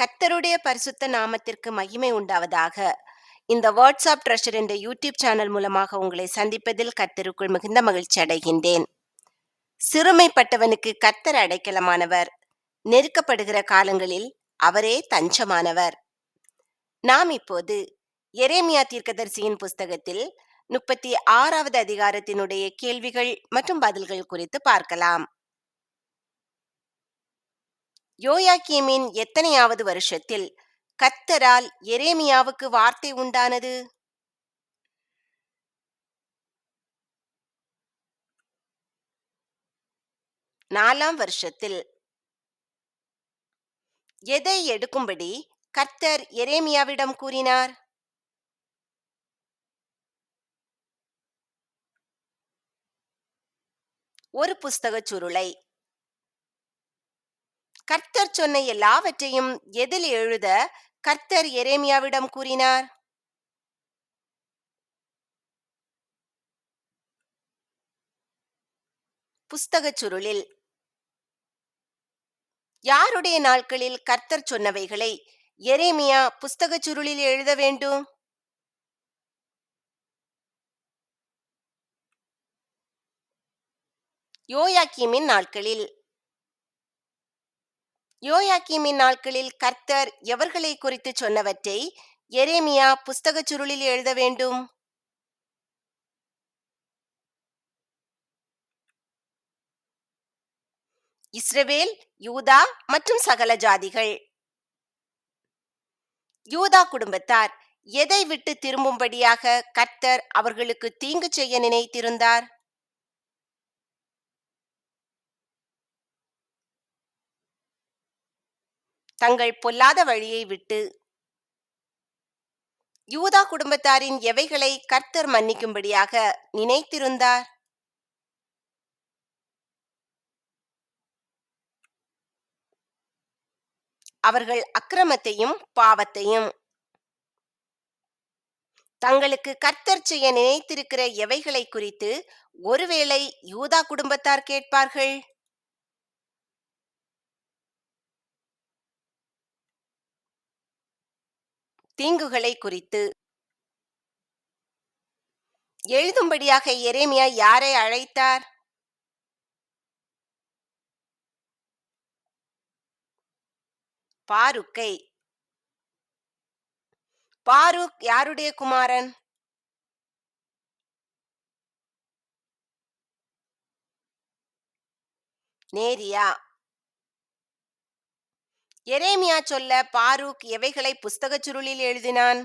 கர்த்தருடைய பரிசுத்த நாமத்திற்கு மகிமை உண்டாவதாக. இந்த வாட்ஸ்அப் ட்ரெஷர் என்ற யூடியூப் சேனல் மூலமாக உங்களை சந்திப்பதில் கர்த்தருக்குள் மிகுந்த மகிழ்ச்சி அடைகின்றேன். சிறுமைப்பட்டவனுக்கு கர்த்தர் அடைக்கலமானவர். நெருக்கப்படுகிற காலங்களில் அவரே தஞ்சமானவர். நாம் இப்போது எரேமியா தீர்க்கதரிசியின் புஸ்தகத்தில் முப்பத்தி ஆறாவது அதிகாரத்தினுடைய கேள்விகள் மற்றும் பதில்கள் குறித்து பார்க்கலாம். யோயாக்கீமின் எத்தனையாவது வருஷத்தில் கத்தரால் எரேமியாவுக்கு வார்த்தை உண்டானது? நாலாம் வருஷத்தில் எதை எடுக்கும்படி கர்த்தர் எரேமியாவிடம் கூறினார்? ஒரு புஸ்தகச் சுருளை கர்த்தர் சொன்ன எல்லாவற்றையும் எதில் எழுத கர்த்தர் எரேமியாவிடம் கூறினார்? புஸ்தகச் சுருளில் யாருடைய நாட்களில் கர்த்தர் சொன்னவைகளை எரேமியா புஸ்தகச் சுருளில் எழுத வேண்டும்? யோயாக்கியமின் நாட்களில். யோயாக்கீமின் நாட்களில் கர்த்தர் எவர்களை குறித்து சொன்னவற்றை எரேமியா புஸ்தகச் சுருளில் எழுத வேண்டும்? இஸ்ரவேல் யூதா மற்றும் சகல ஜாதிகள். யூதா குடும்பத்தார் எதை விட்டு திரும்பும்படியாக கர்த்தர் அவர்களுக்கு தீங்கு செய்ய நினைத்திருந்தார்? தங்கள் பொல்லாத வழியை விட்டு யூதா குடும்பத்தாரின் எவைகளை கர்த்தர் மன்னிக்கும்படியாக நினைத்திருந்தார்? அவர்கள் அக்கிரமத்தையும் பாவத்தையும் தங்களுக்கு கர்த்தர் செய்ய நினைத்திருக்கிற எவைகளை குறித்து ஒருவேளை யூதா குடும்பத்தார் கேட்பார்கள்? தீங்குகளை குறித்து. எழுதும்படியாக எரேமியா யாரை அழைத்தார்? பாருக்கை. பாருக் யாருடைய குமாரன்? நேரியா. எரேமியா சொல்ல பாரூக் எவைகளை புஸ்தகச் சுருளில் எழுதினான்?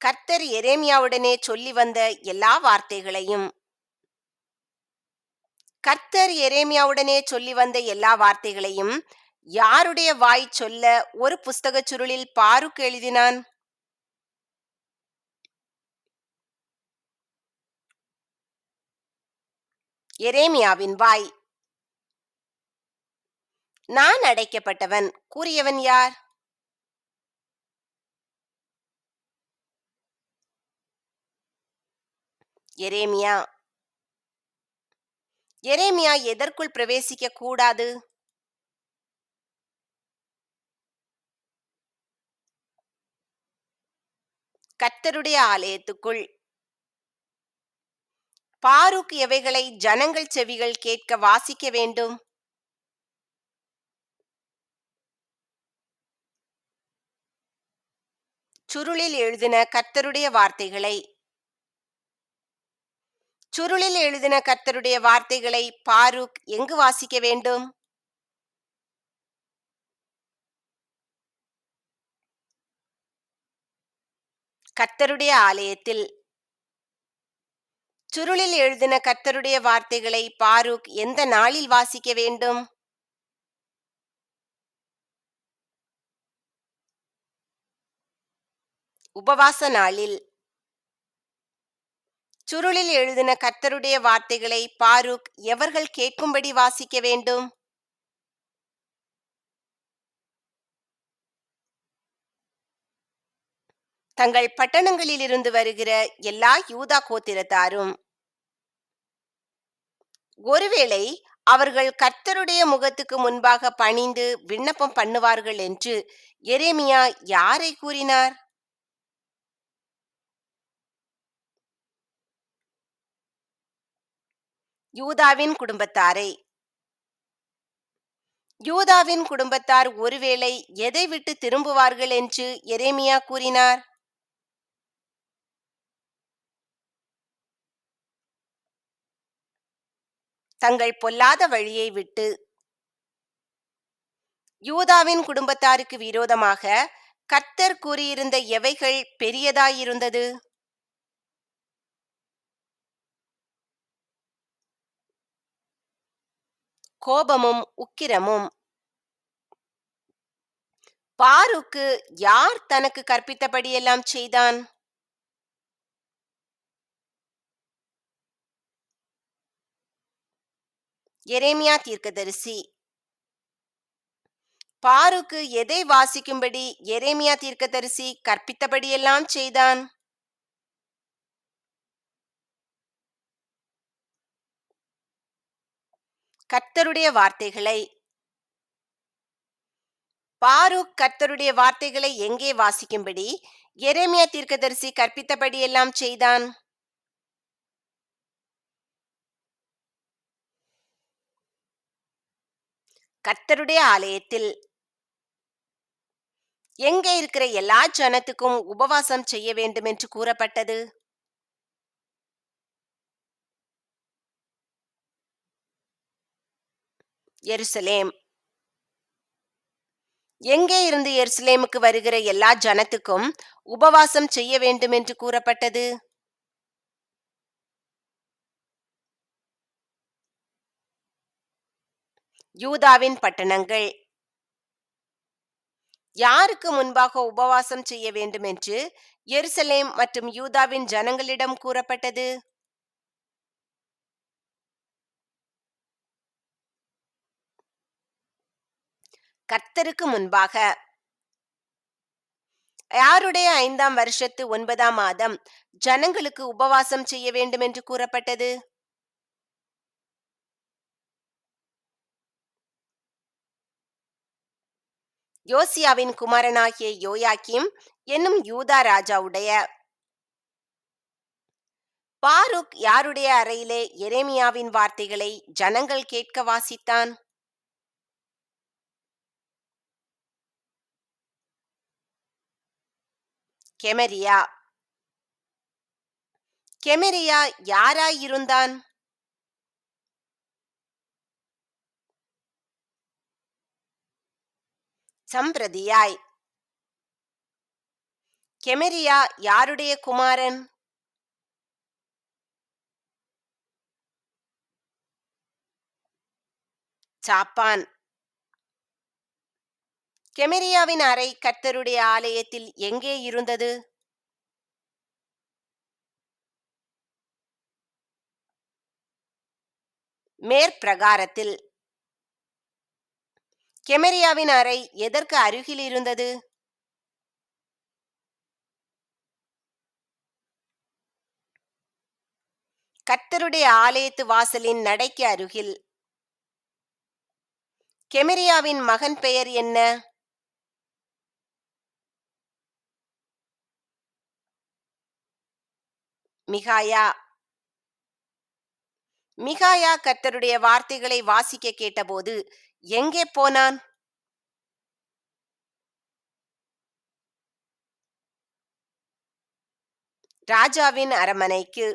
கர்த்தர் எரேமியாவுடனே சொல்லி வந்த எல்லா வார்த்தைகளையும். கர்த்தர் எரேமியாவுடனே சொல்லி வந்த எல்லா வார்த்தைகளையும் யாருடைய வாய் சொல்ல ஒரு புஸ்தகச் சுருளில் பாருக் எழுதினான்? எரேமியாவின் வாய். நான் அடைக்கப்பட்டவன். கூறியவன் யார்? எரேமியா. எரேமியா எதற்குள் பிரவேசிக்க கூடாது? கர்த்தருடைய ஆலயத்துக்குள். பாரூக் எவைகளை ஜனங்கள் செவிகள் கேட்க வாசிக்க வேண்டும்? சுருளில் எழுதின கர்த்தருடைய வார்த்தைகளை. சுருளில் எழுதின கர்த்தருடைய வார்த்தைகளை பாரூக் எங்கு வாசிக்க வேண்டும்? கர்த்தருடைய ஆலயத்தில் சுருளில் எழுதின கர்த்தருடைய வார்த்தைகளை பாரூக் எந்த நாளில் வாசிக்க வேண்டும்? உபவாச நாளில். சுருளில் எழுதின கர்த்தருடைய வார்த்தைகளை பாரூக் எவர்கள் கேட்கும்படி வாசிக்க வேண்டும்? தங்கள் பட்டணங்களிலிருந்து வருகிற எல்லா யூதா கோத்திரத்தாரும் ஒருவேளை அவர்கள் கர்த்தருடைய முகத்துக்கு முன்பாக பணிந்து விண்ணப்பம் பண்ணுவார்கள் என்று எரேமியா யாரை கூறினார்? யூதாவின் குடும்பத்தாரை. யூதாவின் குடும்பத்தார் ஒருவேளை எதை விட்டு திரும்புவார்கள் என்று எரேமியா கூறினார்? தங்கள் பொல்லாத வழியை விட்டு யூதாவின் குடும்பத்தாருக்கு விரோதமாக கர்த்தர் கூறியிருந்த எவைகள் பெரியதாயிருந்தது? கோபமும் உக்கிரமும். பாருக்கு யார் தனக்கு கற்பித்தபடியெல்லாம் செய்தான்? எரேமியா தீர்க்கதரிசி. பாருக்கு எதை வாசிக்கும்படி எரேமியா தீர்க்கதரிசி கற்பித்தபடியெல்லாம் செய்தான்? கர்த்தருடைய வார்த்தைகளை. பாருக் கர்த்தருடைய வார்த்தைகளை எங்கே வாசிக்கும்படி எரேமியா தீர்க்கதரிசி கற்பித்தபடியெல்லாம் செய்தான்? கர்த்தருடைய ஆலயத்தில். எங்கே இருக்கிற எல்லா ஜனத்துக்கும் உபவாசம் செய்ய வேண்டும் என்று கூறப்பட்டது? எருசலேம். எங்கே இருந்து எருசலேமுக்கு வருகிற எல்லா ஜனத்துக்கும் உபவாசம் செய்ய வேண்டும் என்று கூறப்பட்டது? யூதாவின் பட்டணங்கள். யாருக்கு முன்பாக உபவாசம் செய்ய வேண்டும் என்று எருசலேம் மற்றும் யூதாவின் ஜனங்களிடம் கூறப்பட்டது? கர்த்தருக்கு முன்பாக. யாருடைய ஐந்தாம் வருஷத்து ஒன்பதாம் மாதம் ஜனங்களுக்கு உபவாசம் செய்ய வேண்டும் என்று கூறப்பட்டது? யோசியாவின் குமாரனாகிய யோயாக்கிம் என்னும் யூதா ராஜாவுடைய பாருக் யாருடைய அறையிலே எரேமியாவின் வார்த்தைகளை ஜனங்கள் கேட்க வாசித்தான்? கெமரியா. கெமரியா யாராயிருந்தான்? சம்பிரதியாய். கெமரியா யாருடைய குமாரன்? சாப்பான் கெமரியாவின் அறை கர்த்தருடைய ஆலயத்தில் எங்கே இருந்தது? மேற்பிரகாரத்தில். கெமரியாவின் அறை எதற்கு அருகில் இருந்தது? கர்த்தருடைய ஆலயத்து வாசலின் நடைக்கு அருகில். கெமரியாவின் மகன் பெயர் என்ன? மிகாயா. மிகாயா கர்த்தருடைய வார்த்தைகளை வாசிக்க கேட்டபோது எங்கே போனான்? ராஜாவின் அரமனைக்கு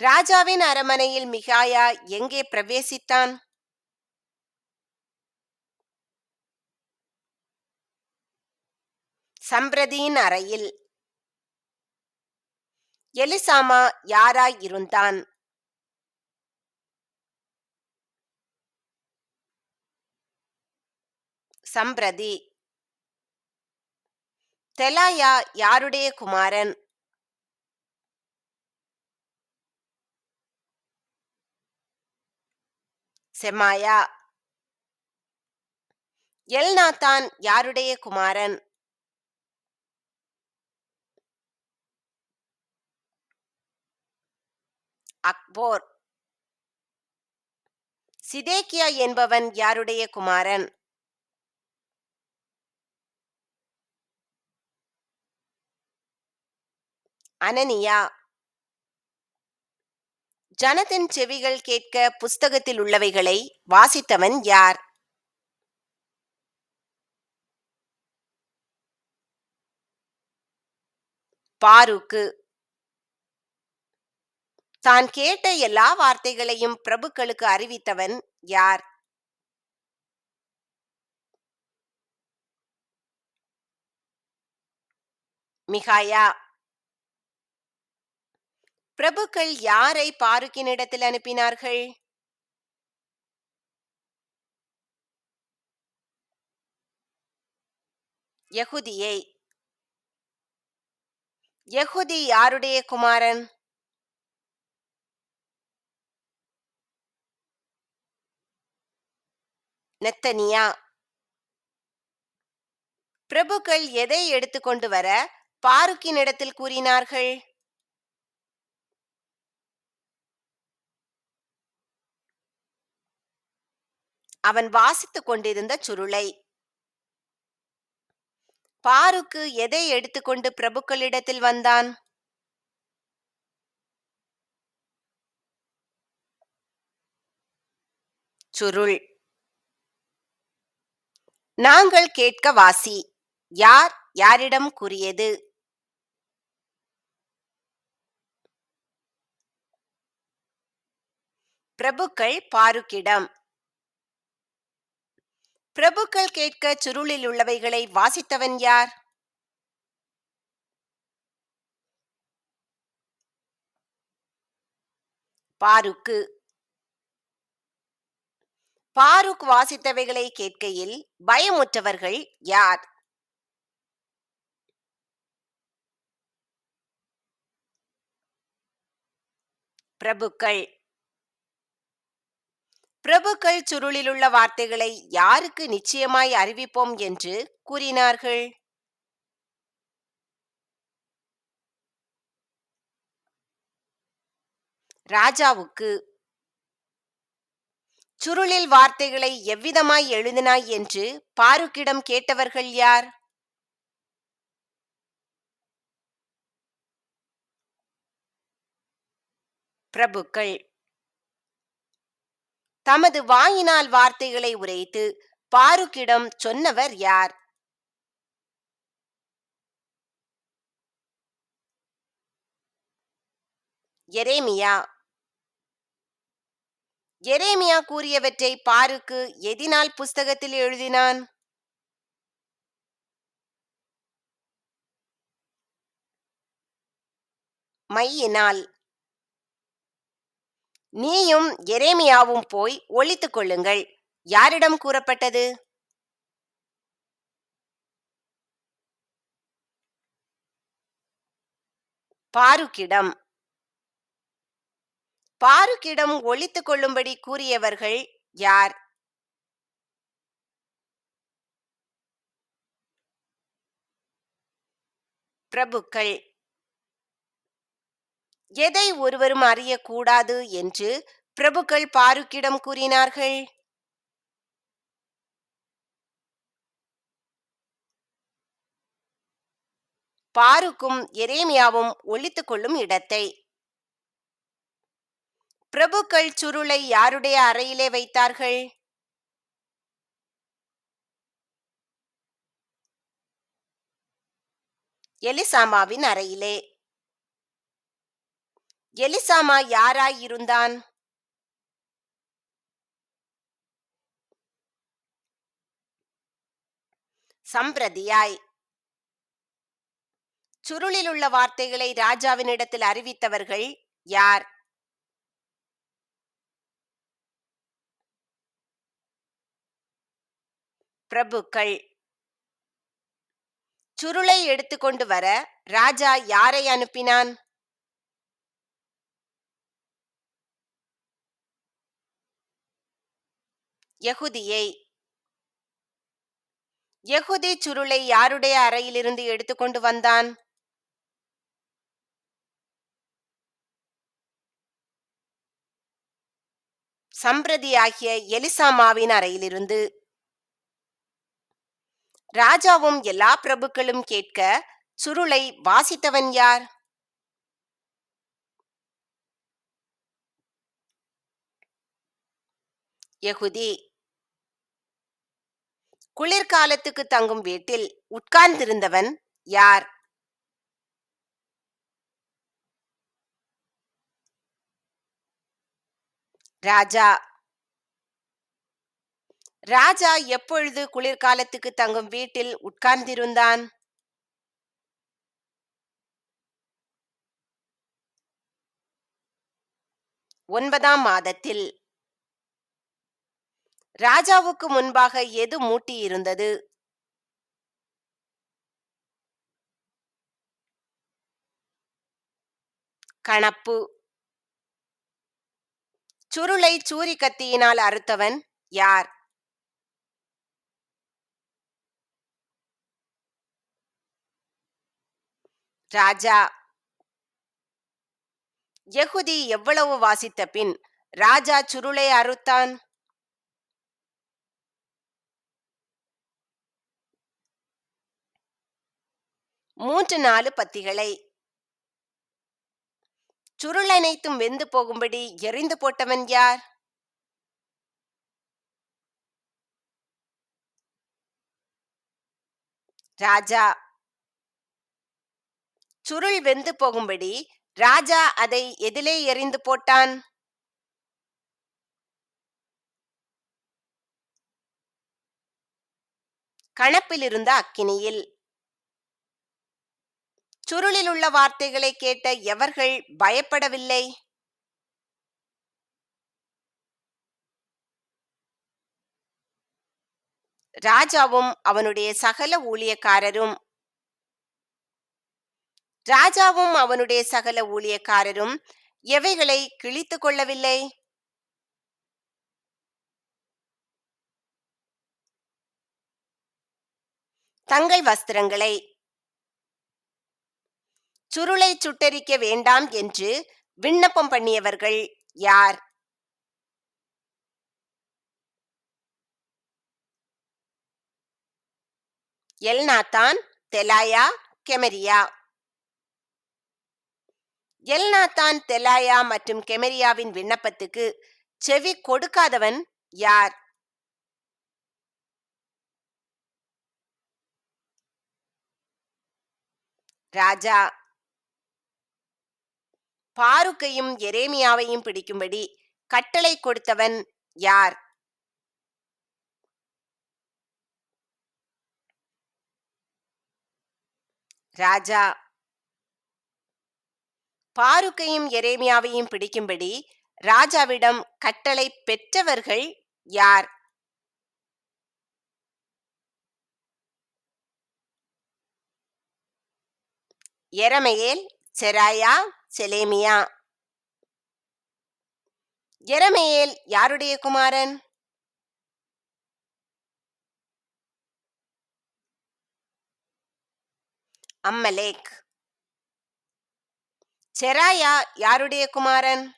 ராஜாவின் அரமனையில் மிகாயா எங்கே பிரவேசித்தான்? சம்பிரதியின் அறையில். எலிசாமா யாராய் இருந்தான்? சம்பிரதி. தெலாயா யாருடைய குமாரன்? செமாயா. எல்நாத்தான் யாருடைய குமாரன்? அக்போர். சிதேக்கியா என்பவன் யாருடைய குமாரன்? அனனியா ஜனத்தின் செவிகள் கேட்க புஸ்தகத்தில் உள்ளவைகளை வாசித்தவன் யார்? பாருக்கு. தான் கேட்ட எல்லா வார்த்தைகளையும் பிரபுக்களுக்கு அறிவித்தவன் யார்? மிகாயா. பிரபுக்கள் யாரை பாருக்கினிடத்தில் அனுப்பினார்கள்? யகுதியை. யகுதி யாருடைய குமாரன்? நெத்தனியா? பிரபுக்கள் எதை எடுத்துக்கொண்டு வர பாருக்கினிடத்தில் கூறினார்கள்? அவன் வாசித்துக் கொண்டிருந்த சுருளை. பாருக்கு எதை எடுத்துக்கொண்டு பிரபுக்களிடத்தில் வந்தான்? சுருள். நாங்கள் கேட்க வாசி. யார் யாரிடம் கூறியது? பிரபுக்கள் பாருக்கிடம். பிரபுக்கள் கேட்க சுருளில் உள்ளவைகளை வாசித்தவன் யார்? பாருக்கு. பாருக் வாசித்தவைகளை கேட்கையில் பயமுற்றவர்கள் யார்? பிரபுக்கள். பிரபுக்கள் சுருளிலுள்ள வார்த்தைகளை யாருக்கு நிச்சயமாய் அறிவிப்போம் என்று கூறினார்கள்? ராஜாவுக்கு சுருளில் வார்த்தைகளை எவ்விதமாய் எழுதினாய்? என்று பாருக்கிடம் கேட்டவர்கள் யார்? பிரபுக்கள் தமது வாயினால் வார்த்தைகளை உரைத்து பாருக்கிடம் சொன்னவர் யார்? எரேமியா. எரேமியா கூறியவற்றை பாருக்கு எதினால் புஸ்தகத்தில் எழுதினான்? மையினால். நீயும் எரேமியாவும் போய் ஒளித்துக் கொள்ளுங்கள். யாரிடம் கூறப்பட்டது? பாருக்கிடம். பாருக்கிடம் ஒழித்துக் கொள்ளும்படி கூறியவர்கள் யார்? பிரபுக்கள். எதை ஒருவரும் அறியக்கூடாது என்று பிரபுக்கள் பாருக்கிடம் கூறினார்கள். பாருக்கும் எரேமியாவும் ஒழித்துக் கொள்ளும் இடத்தை. பிரபுக்கள் சுருளை யாருடைய அறையிலே வைத்தார்கள்? எலிசாமாவின் அறையிலே. எலிசாமா யாராய் இருந்தான் சம்பிரதியாய். சுருளில் உள்ள வார்த்தைகளை ராஜாவினிடத்தில் அறிவித்தவர்கள் யார்? பிரபுக்கள். சுருளை எடுத்துக்கொண்டு வர ராஜா யாரை அனுப்பினான்? யகுதியை யகுதி சுருளை யாருடைய அறையிலிருந்து எடுத்துக்கொண்டு வந்தான்? சம்பிரதியாகிய எலிசாமாவின் அறையிலிருந்து. ராஜாவும் எல்லா பிரபுக்களும் கேட்க சுருளை வாசித்தவன் யார்? யகுதி குளிர்காலத்துக்கு தங்கும் வீட்டில் உட்கார்ந்திருந்தவன் யார்? ராஜா. ராஜா எப்பொழுது குளிர்காலத்துக்கு தங்கும் வீட்டில் உட்கார்ந்திருந்தான்? ஒன்பதாம் மாதத்தில். ராஜாவுக்கு முன்பாக எது மூட்டியிருந்தது? கணப்பு. சுருளை சூரி கத்தியினால் அறுத்தவன் யார்? ராஜா. யகுதி எவ்வளவு வாசித்த பின் ராஜா சுருளை அறுத்தான்? மூன்று நாலு பத்திகளை. சுருள் அனைத்தும் வெந்து போகும்படி எரிந்து போட்டவன் யார்? ராஜா. சுருள் வெந்து போகும்படி ராஜா அதை எதிலே எறிந்து போட்டான். கணப்பில் இருந்த அக்கினியில். சுருளில் உள்ள வார்த்தைகளை கேட்ட எவர்கள் பயப்படவில்லை? ராஜாவும் அவனுடைய சகல ஊழியக்காரரும் ராஜாவும் அவனுடைய சகல ஊழியக்காரரும் எவைகளை கிழித்து கொள்ளவில்லை? தங்கள் வஸ்திரங்களை சுருளை சுட்டரிக்க வேண்டாம் என்று விண்ணப்பம் பண்ணியவர்கள் யார்? எல்நாத்தான் தெலாயா கெமரியா. எல்நாத்தான் தெலாயா மற்றும் கெமரியாவின் விண்ணப்பத்துக்கு செவி கொடுக்காதவன் யார்? ராஜா. பாருக்கையும் எரேமியாவையும் பிடிக்கும்படி கட்டளை கொடுத்தவன் யார்? ராஜா. பாருக்கையும் எரேமியாவையும் பிடிக்கும்படி ராஜாவிடம் கட்டளை பெற்றவர்கள் யார்? எரமையேல் செராயா செலேமியா. எரமேல் யாருடைய குமாரன்? அம்மலேக். செராயா யாருடைய குமாரன்?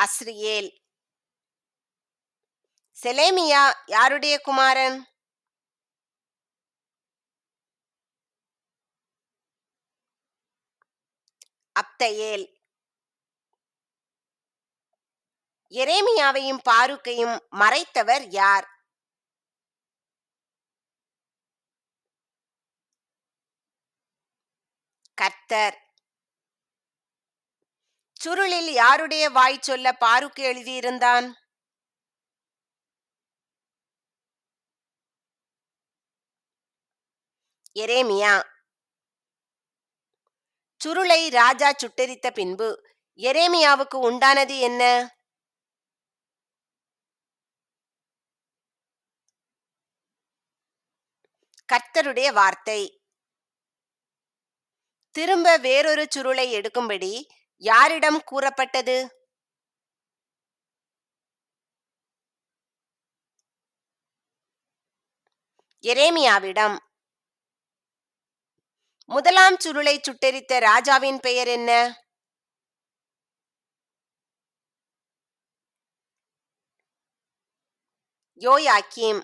அஸ்ரியேல். செலேமியா யாருடைய குமாரன்? அப்தையேல். எரேமியாவையும் பாருக்கையும் மறைத்தவர் யார்? கர்த்தர். சுருளில் யாருடைய வாய் சொல்ல பாருக்கு எழுதியிருந்தான்? எரேமியா. சுருளை ராஜா சுட்டெரித்த பின்பு எரேமியாவுக்கு உண்டானது என்ன? கர்த்தருடைய வார்த்தை. திரும்ப வேறொரு சுருளை எடுக்கும்படி யாரிடம் கூறப்பட்டது? எரேமியாவிடம். முதலாம் சுருளை சுட்டெரித்த ராஜாவின் பெயர் என்ன? யோயாக்கீம்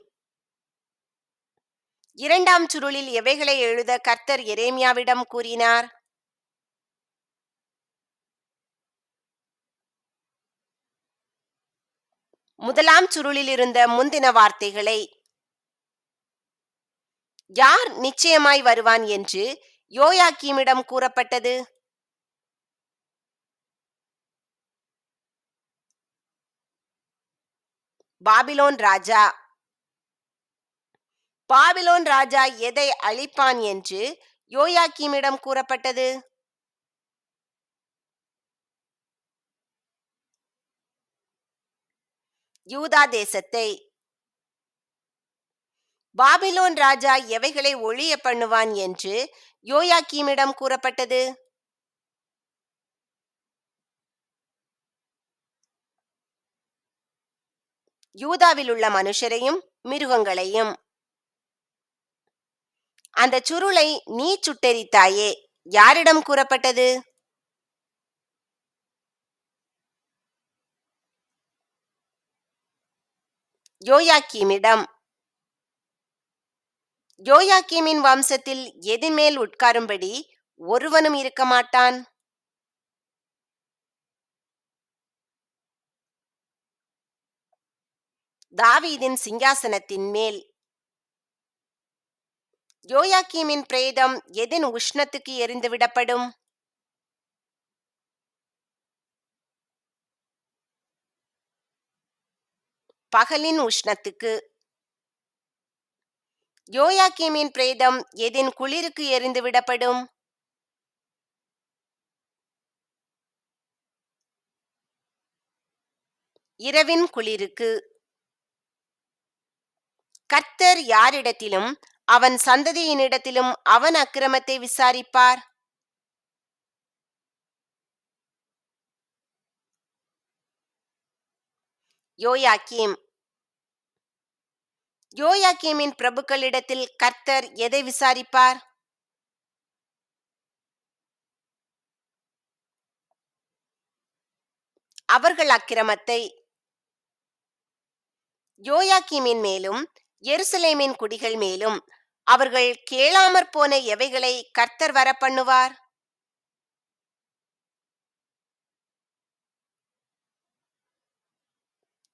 இரண்டாம் சுருளில் எவைகளை எழுத கர்த்தர் எரேமியாவிடம் கூறினார்? முதலாம் சுருளில் இருந்த முந்தின வார்த்தைகளை யார் நிச்சயமாய் வருவான் என்று யோயாக்கீமிடம் கூறப்பட்டது. பாபிலோன் ராஜா. பாபிலோன் ராஜா எதை அழிப்பான் என்று யோயாக்கீமிடம் கூறப்பட்டது. யூதா தேசத்தை பாபிலோன் ராஜா எவைகளை ஒழிய பண்ணுவான் என்று யோயாக்கீமிடம் கூறப்பட்டது. யூதாவில் உள்ள மனுஷரையும் மிருகங்களையும். அந்த சுருளை நீ சுட்டெரித்தாயே யாரிடம் கூறப்பட்டது? யோயாக்கீமிடம் யோயாக்கீமின் வம்சத்தில் எதின் உட்காரும்படி ஒருவனும் இருக்க மாட்டான்? தாவீதின் சிங்காசனத்தின் மேல். யோயாக்கீமின் பிரேதம் எதின் உஷ்ணத்துக்கு எரிந்து விடப்படும்? பகலின் உஷ்ணத்துக்கு. யோயாக்கீமின் பிரேதம் எதின் குளிருக்கு எரிந்து விடப்படும்? இரவின் குளிருக்கு. கர்த்தர் யாரிடத்திலும் அவன் சந்ததியினிடத்திலும் அவன் அக்கிரமத்தை விசாரிப்பார். யோயாக்கீம் யோயாக்கீமின் பிரபுக்களிடத்தில் கர்த்தர் எதை விசாரிப்பார்? அவர்கள் அக்கிரமத்தை யோயாக்கீமின் மேலும் எருசலேமின் குடிகள் மேலும் அவர்கள் கேளாமற் போன எவைகளை கர்த்தர் வரப்பண்ணுவார்?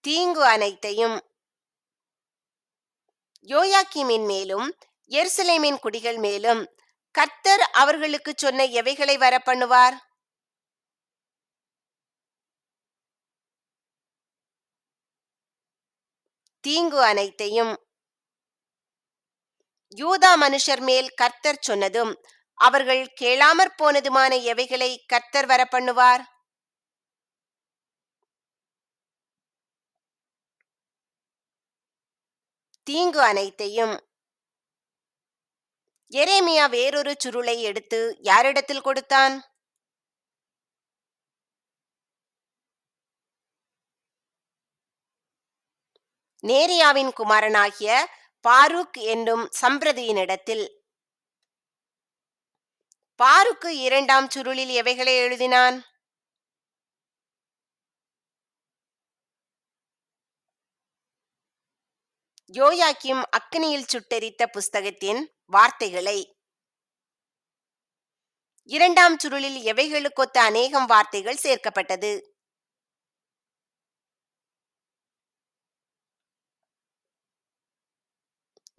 தீங்கு அனைத்தையும் யோயாக்கீமின் மேலும் எருசலேமின் குடிகள் மேலும் கர்த்தர் அவர்களுக்கு சொன்ன எவைகளை வரப்பண்ணுவார் தீங்கு அனைத்தையும் யூதா மனுஷர் மேல் கர்த்தர் சொன்னதும் அவர்கள் கேளாமற் போனதுமான எவைகளை கர்த்தர் வரப்பண்ணுவார் தீங்கு அனைத்தையும் எரேமியா வேறொரு சுருளை எடுத்து யாரிடத்தில் கொடுத்தான்? நேரியாவின் குமாரனாகிய பாருக் என்னும் சம்பிரதியினிடத்தில். பாருக்கு இரண்டாம் சுருளில் எவைகளை எழுதினான்? யோயாக்கிம் அக்னியில் சுட்டெரித்த புஸ்தகத்தின் வார்த்தைகளை. இரண்டாம் சுருளில் எவைகளுக்கொத்த அநேகம் வார்த்தைகள் சேர்க்கப்பட்டது?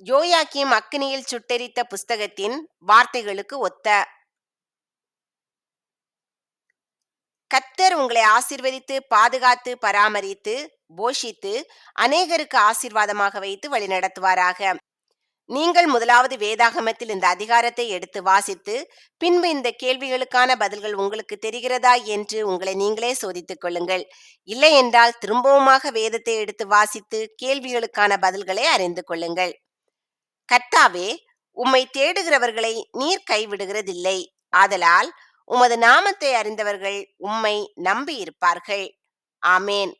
யோயாக்கிம் அக்னியில் சுட்டெரித்த புஸ்தகத்தின் வார்த்தைகளுக்கு ஒத்த கத்தர் உங்களை ஆசிர்வதித்து பாதுகாத்து பராமரித்து போஷித்து அநேகருக்கு ஆசீர்வாதமாக வைத்து வழிநடத்துவாராக. நீங்கள் முதலாவது வேதாகமத்தில் இந்த அதிகாரத்தை எடுத்து வாசித்து பின்பு இந்த கேள்விகளுக்கான பதில்கள் உங்களுக்கு தெரிகிறதா என்று உங்களை நீங்களே சோதித்துக் கொள்ளுங்கள். இல்லை என்றால் திரும்பவுமாக வேதத்தை எடுத்து வாசித்து கேள்விகளுக்கான பதில்களை அறிந்து கொள்ளுங்கள். கர்த்தாவே உம்மை தேடுகிறவர்களை நீர் கைவிடுகிறதில்லை. ஆதலால் உமது நாமத்தை அறிந்தவர்கள் உம்மை நம்பியிருப்பார்கள். ஆமேன்.